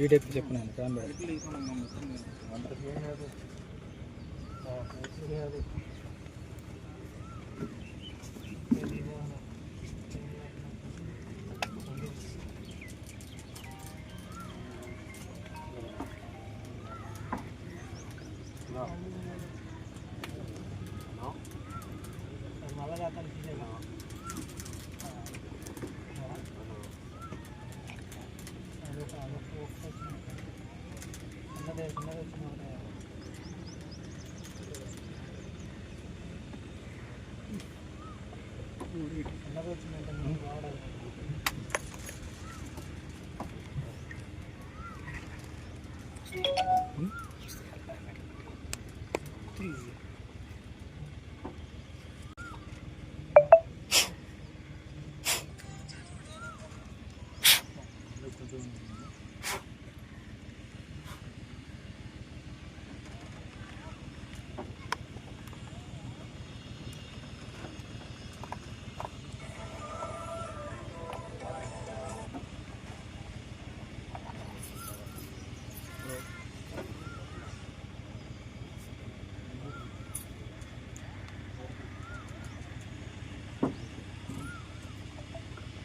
ఈ టైప్ చెప్పినాను Три.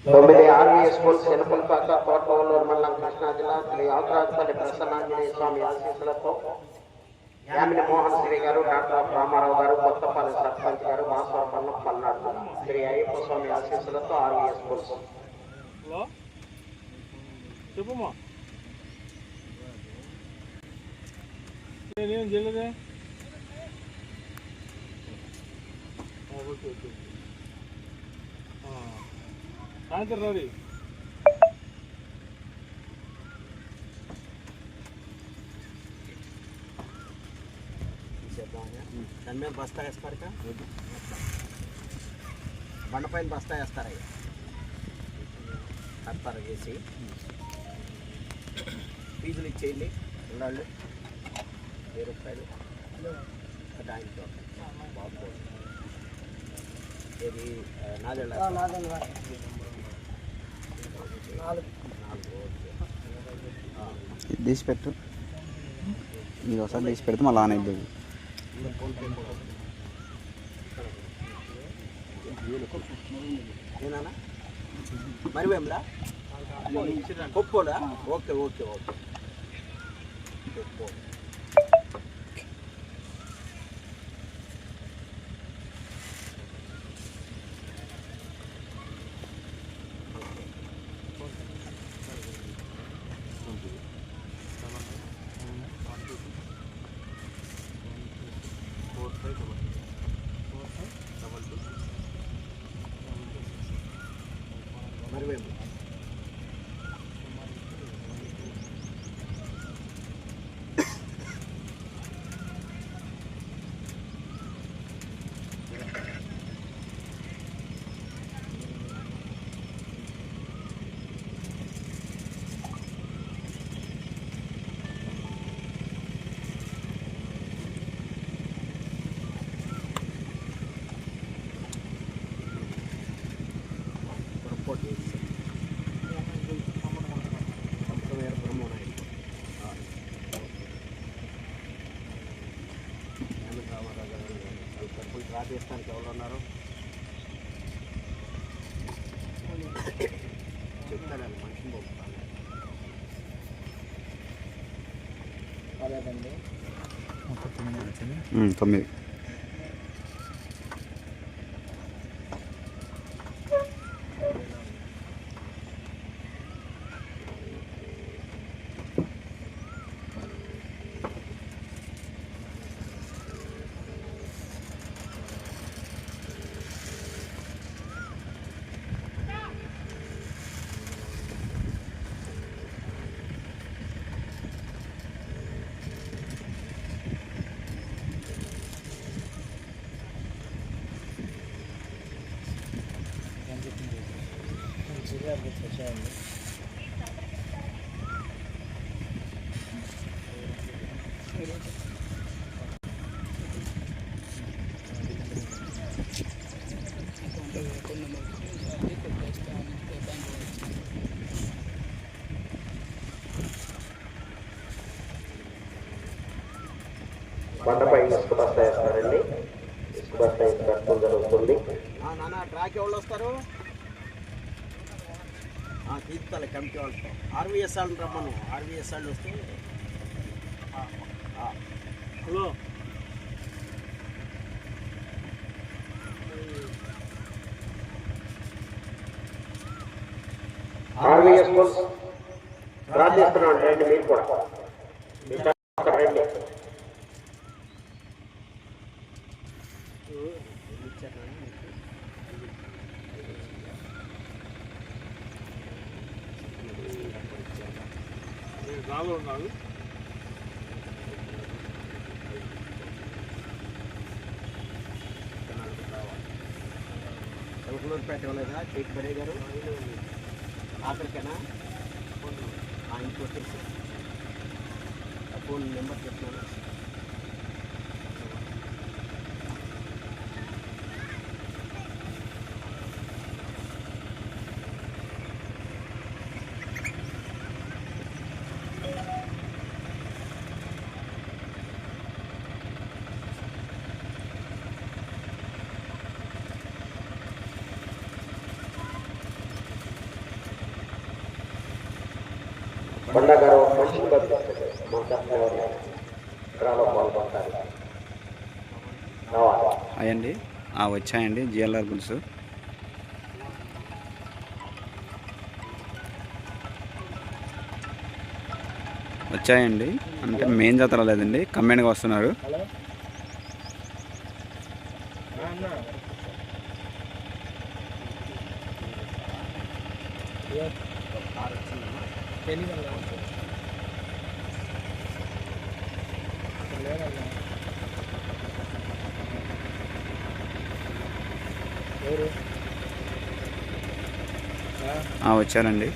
తొమ్మిది ఆర్మీ స్కూల్ శనపల్పాక కోటవల్లూరు మండలం కృష్ణా జిల్లా శ్రీ ఆకురాజపల్లి ప్రసన్నాంజనేయ స్వామి ఆశీస్సులతో యామిని మోహన్ శ్రీ గారు డాక్టర్ రామారావు గారు కొత్తపల్లి సర్పంచ్ గారు మాసవరపల్లం పల్నాడు శ్రీ అయ్యప్ప స్వామి ఆశీస్సులతో ఆర్మీ స్కూల్స్. హలో? చెప్పమ్మా. నేనేం చేయలేదే? ఆ, ఓకే ఓకే. ఆ, సాయంత్రం దాని మీద బస్తా వేస్తారు బండపైన బస్తా వేస్తారయ్యా కర్తార చేసి. ఫీజులు ఇచ్చేయండి. ఉన్నాళ్ళు వెయ్యి రూపాయలు. ఆయనతో బాబు ఏది? నాలుగు తీసి పెట్టు. ఇది ఒకసారి తీసి పెడితే మళ్ళీ ఆన్ అయిపోయింది. మరి వేమ్లా కొప్పోలా ఓకే ఓకే ఓకే. మరి వేమ్లా చెప్తాను మనిషిని పంపుతాను కాలేదండి ఉమ్, తొమ్మిది. బండపై ఇసుక బస్తా వేస్తారండి ఇసుక బస్తా ఇసుక కట్టడం జరుగుతుంది ట్రాక్ ఎవరు వస్తారు? తీర్చాలి కమిటీ వాళ్ళతో ఆర్వీఎస్ వాళ్ళు రమ్మను. ఆర్వీఎస్ వాళ్ళు వస్తే హలో. ఆర్వీఎస్ చేస్తున్నాను రండి మీరు కూడా. రండి. నేను రాలో ఉన్నాడు చిలకలూరుపేట ఇవ్వలేదా కేక్ బరే గారు? ఆఖరికేనా? ఇంకోటి ఫోన్ నెంబర్ చెప్తున్నాను. బండ గారు మనిషిని పంపిస్తారు మా తరఫున డ్రాలో పాల్గొంటారు అయ్యండి. వచ్చాయండి. GLR goods. వచ్చాయండి. అంటే మెయిన్ జాతర లేదండి. కమ్మెంట్గా వస్తున్నారు హలో అన్న తెలియదన్నా లేదన్నా. ఎవరు? ఆ, వచ్చారండి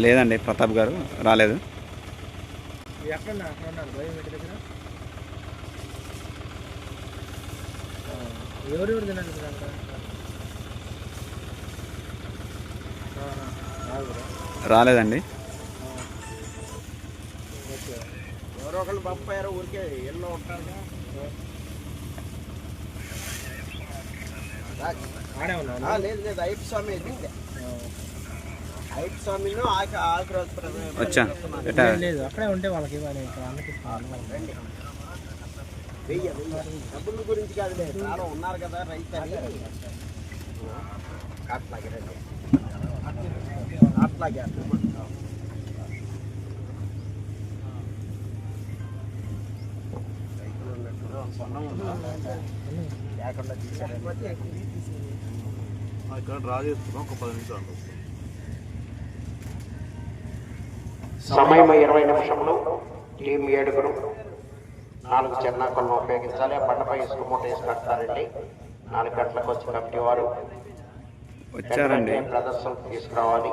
లేదండి ప్రతాప్ గారు రాలేదు. రాలేదండి. ఎవరో ఒకళ్ళు పంపారు ఊరికే ఉన్నాను ఆ, లేదు లేదు అయ్యప్ప స్వామి వచ్చా అక్కడే ఉంటే వాళ్ళకి ఇవ్వాలి. డబ్బుల గురించి చాలా ఉన్నారు కదా రైతు అని అట్లాగే అట్లాగే? లేకుండా ఇక్కడ డ్రా చేస్తున్నాం. ఒక పది నిమిషాలు. సమయం ఇరవై నిమిషంలో టీం ఏడుగురు నాలుగు చెన్నాకులను ఉపయోగించాలి. ఆ బండపై ఇసుక మూట వేసి కడతారండి నాలుగు గంటలకు వచ్చి కమిటీ వారు వచ్చారండి. ప్రదర్శన తీసుకురావాలి.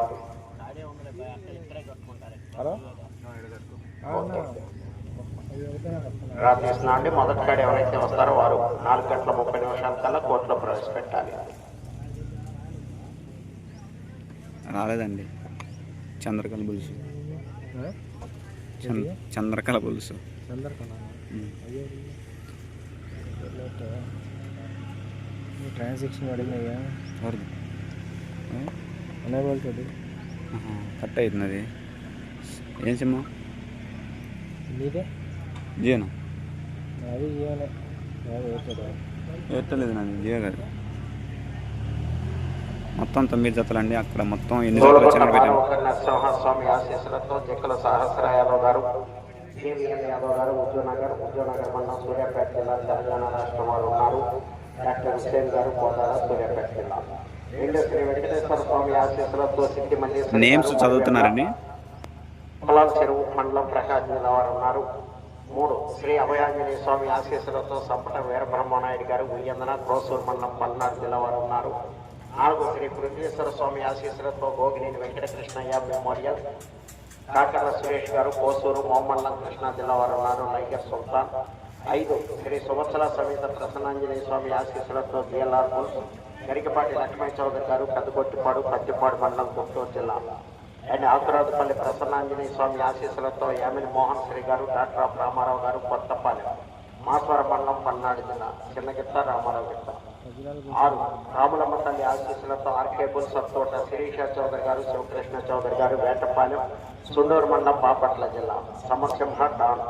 తీస్తున్నా అండి. మొదటి కాడ ఎవరైతే వస్తారో వారు నాలుగు గంటల ముప్పై నిమిషాల కల్లా కోర్టులో ప్రవేశపెట్టాలి. రాలేదండి. చంద్రకళ పులుసు చంద్ర చంద్రకళ పులుసు ఉమ్. ట్రాన్సాక్షన్? ఏ? అనేబుల్ తోటి కట్ అవుతున్నది ఏం సిమ్? నీదే? జియోనా? అది అది అవుతుందా ఎట్టలేదు నాది జియో కాదు. మొత్తం తొమ్మిది జతలు అండి అక్కడ మొత్తం ఎన్ని జతలు వచ్చాయని పెట్టాను నరసింహస్వామి ఆశీస్సులతో జిక్కల సహస్ర యాదవ్ గారు కేవీఎన్ యాదవ్ గారు ఉద్యోనగర్ ఉద్యోనగర్ మండలం సూర్యాపేట జిల్లా తెలంగాణ రాష్ట్రం వారు ఉన్నారు. డాక్టర్ గారు కోదాడ సూర్యాపేట జిల్లా. రెండు శ్రీ వెంకటేశ్వర స్వామి ఆశీస్సులతో సిద్ధి మల్లేశ్వరి నేమ్స్ చదువుతున్నారండి. పొలాల చెరువు మండలం ప్రకాశం జిల్లా వారు ఉన్నారు. మూడు శ్రీ అభయాంజనేయ స్వామి ఆశీస్సులతో సంపట వీరబ్రహ్మనాయుడు గారు ఉయ్యందన క్రోసూరు మండలం పల్నాడు జిల్లా వారు ఉన్నారు. నాలుగు శ్రీ బృందేశ్వర స్వామి ఆశీస్సులతో గోగినేని వెంకటకృష్ణయ్య మెమోరియల్. కాకర్ల సురేష్ గారు కోసూరు మోమల్లం కృష్ణా జిల్లావారు వారు ఉన్నారు సుల్తాన్. ఐదు శ్రీ సంవత్సర సమేత ప్రసన్నాంజనేయ స్వామి ఆశీస్సులతో జిఎల్ఆర్ గరికపాటి లక్ష్మణ్ చౌదరి గారు పెద్దగొట్టిపాడు పత్తిపాడు మండలం గుంటూరు జిల్లా. అండ్ ఆకురాజుపల్లి ప్రసన్నాంజనేయ స్వామి ఆశీస్సులతో యామిని మోహన్ శ్రీ గారు డాక్టర్ ఆఫ్ రామారావు గారు కొత్తపాలెం. మాస్వర మండలం పల్నాడు జిల్లా. చిన్నగిత్త రామారావు గిత్త. ఆరు. రాములమ్మ తల్లి ఆశీస్సులతో ఆర్కేపుల్ సత్తోట శిరీష చౌదరి గారు శివకృష్ణ చౌదరి గారు వేటపాలెం సుండూరు మండలం బాపట్ల జిల్లా. సమరసింహ డాన్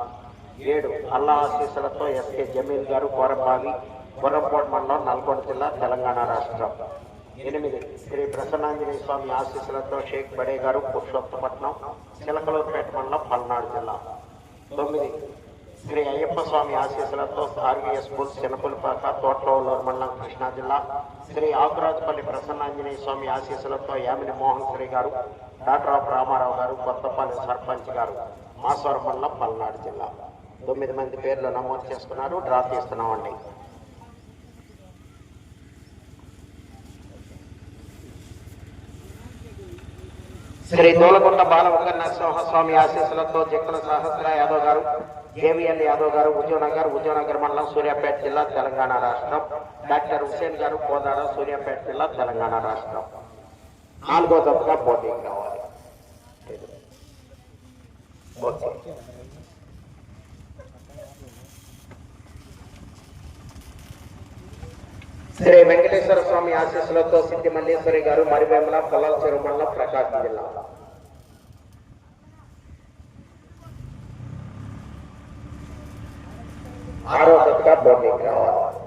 ఏడు. అల్లా ఆశీస్సులతో ఎస్కే జమీల్ గారు కోరపావి గుర్రంపోట్ మండలం నల్గొండ జిల్లా తెలంగాణ రాష్ట్రం. ఎనిమిది. శ్రీ ప్రసన్నాంజనేయ స్వామి ఆశీస్సులతో షేక్ బడే గారు పురుషోత్తపట్నం చిలకలూరుపేట మండలం పల్నాడు జిల్లా. తొమ్మిది. శ్రీ అయ్యప్ప స్వామి ఆశీస్సులతో ఆర్వీఎస్ స్కూల్ చిన్నపులిపాక తోటలూరు మండలం కృష్ణా జిల్లా. శ్రీ ఆకురాజపల్లి ప్రసన్నాంజనేయ స్వామి ఆశీస్సులతో యామిని మోహన్ శ్రీ గారు డాక్టర్ ఆఫ్ రామారావు గారు కొత్తపల్లి సర్పంచ్ గారు మాస్వరం మండలం పల్నాడు జిల్లా. తొమ్మిది మంది పేర్లు నమోదు చేసుకున్నారు. డ్రా తీస్తున్నామండి. శ్రీ దూలగుంట బాలవంగ నరసింహస్వామి ఆశీస్సులతో జక్కుల సహస్ర యాదవ్ గారు జేవిఎల్ యాదవ్ గారు ఉద్యోనగర్ ఉద్యోనగర్ మండలం సూర్యాపేట జిల్లా తెలంగాణ రాష్ట్రం. డాక్టర్ హుసేన్ గారు కోదాడ సూర్యాపేట జిల్లా తెలంగాణ రాష్ట్రం. నాలుగో దఫగా పోటీ కావాలి. ఓకే. శ్రీ వెంకటేశ్వర స్వామి ఆశీస్సులతో సిద్ధి మల్లేశ్వరి గారు మరివేమల పొలాల చెరువు మండలం ప్రకాశం జిల్లా ఆరో దశగా పోటీకి రావాలి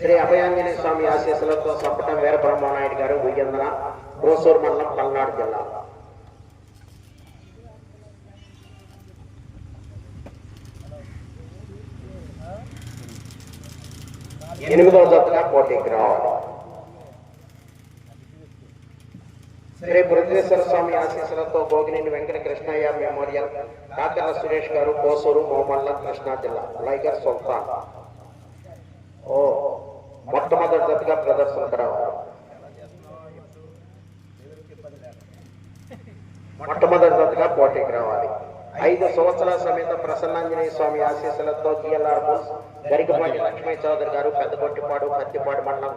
శ్రీ అభయాంజనేయ స్వామి ఆశీస్సులతో సంపటం వీర బ్రహ్మనాయుడు గారు ఉయ్యందన కోసూరు మండలం పల్నాడు జిల్లా. ఎనిమిదవ జతగా పోటీకి రావాలి శ్రీ బృహదేశ్వర స్వామి ఆశీస్సులతో భోగినేని వెంకట కృష్ణయ్య మెమోరియల్ కాకర్ల సురేష్ గారు కోసూరు మోమల్ల కృష్ణా జిల్లా లైగర్ సుల్తాన్. ఓ. మొట్టమొదటిగా ప్రదర్శనకు రావాలి మొట్టమొదటి పోటీకి రావాలి. ఐదు సంవత్సరాల సమేత ప్రసన్నాంజనేయ స్వామి ఆశీస్సులతో జిఎల్ఆర్ బోస్ గరికపాటి లక్ష్మీ చౌదరి గారు పెద్దగొట్టిపాడు కత్తిపాడు మండలం